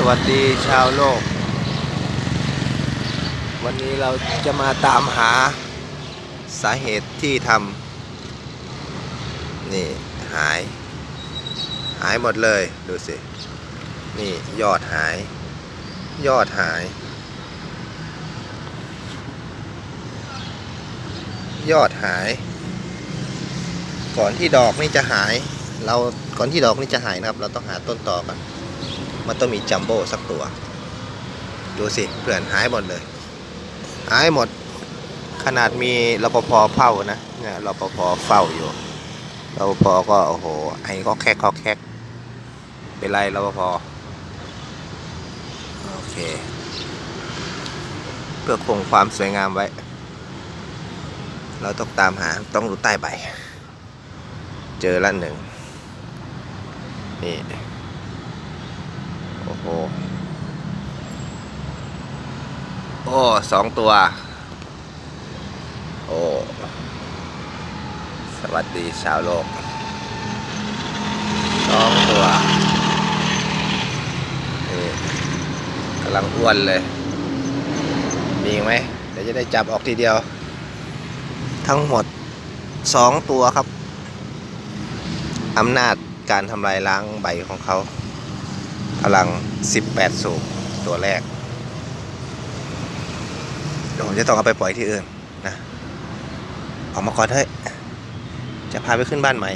สวัสดีชาวโลก วันนี้เราจะมาตามหาสาเหตุที่ทำนี่หาย หายหมดเลย ดูสิ นี่ยอดหาย ยอดหาย ยอดหาย ก่อนที่ดอกนี่จะหาย เราก่อนที่ดอกนี่จะหายนะครับ เราต้องหาต้นต่อกัน มันต้องมีจัมโบ้สักตัว ดูสิเพื่อนหายหมดเลย หายหมด ขนาดมีรปภเฝ้านะเนี่ยรปภเฝ้าอยู่รปภก็โอ้โหไอ้ก็แคกก็แคกเป็นไรรปภโอเค เพื่อคงความสวยงามไว้ เราต้องตามหาต้องดูใต้ใบ เจอละหนึ่งนี่ โอ้โห โอ้สองตัว โอ้สวัสดีชาวโลกสองตัวนี่กำลังอ้วนเลย มีไหมเดี๋ยวจะได้จับออกทีเดียว ทั้งหมดสองตัวครับอำนาจการทำลายล้างใบของเขา พลัง 18 สูบตัวแรก ผมจะต้องเอาไปปล่อยที่อื่นนะออกมาก่อนเถอะจะพาไปขึ้นบ้านใหม่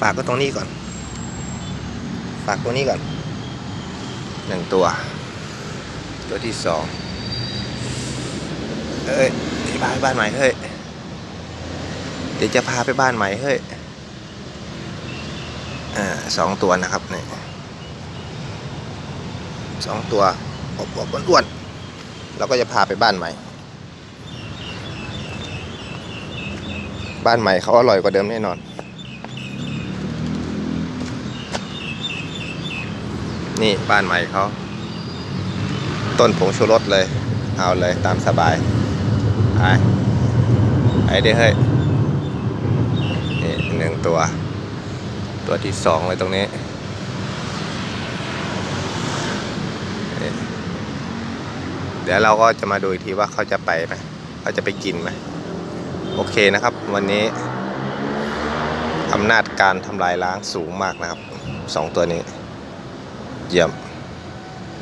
ฝากก็ตรงนี้ก่อน ฝากตัวนี้ก่อนหนึ่งตัว ตัวที่สองเอ้ยเดี๋ยวพาไปบ้านใหม่เฮ้ยเดี๋ยวจะพาไปบ้านใหม่เฮ้ยอ่าสองตัวนะครับเนี่ยสองตัวอบอบอ้วน เราก็จะพาไปบ้านใหม่ บ้านใหม่เขาอร่อยกว่าเดิมแน่นอนนี่บ้านใหม่เขาต้นผงชูรสเลย เอาเลยตามสบายไปไปเด้เฮ้ยนี่หนึ่งตัว ตัวที่สองเลยตรงนี้ เดี๋ยวเราก็จะมาดูอีกทีว่าเขาจะไปไหมเขาจะไปกินไหมโอเคนะครับ วันนี้อำนาจการทำลายล้างสูงมากนะครับสองตัวนี้ เยี่ยม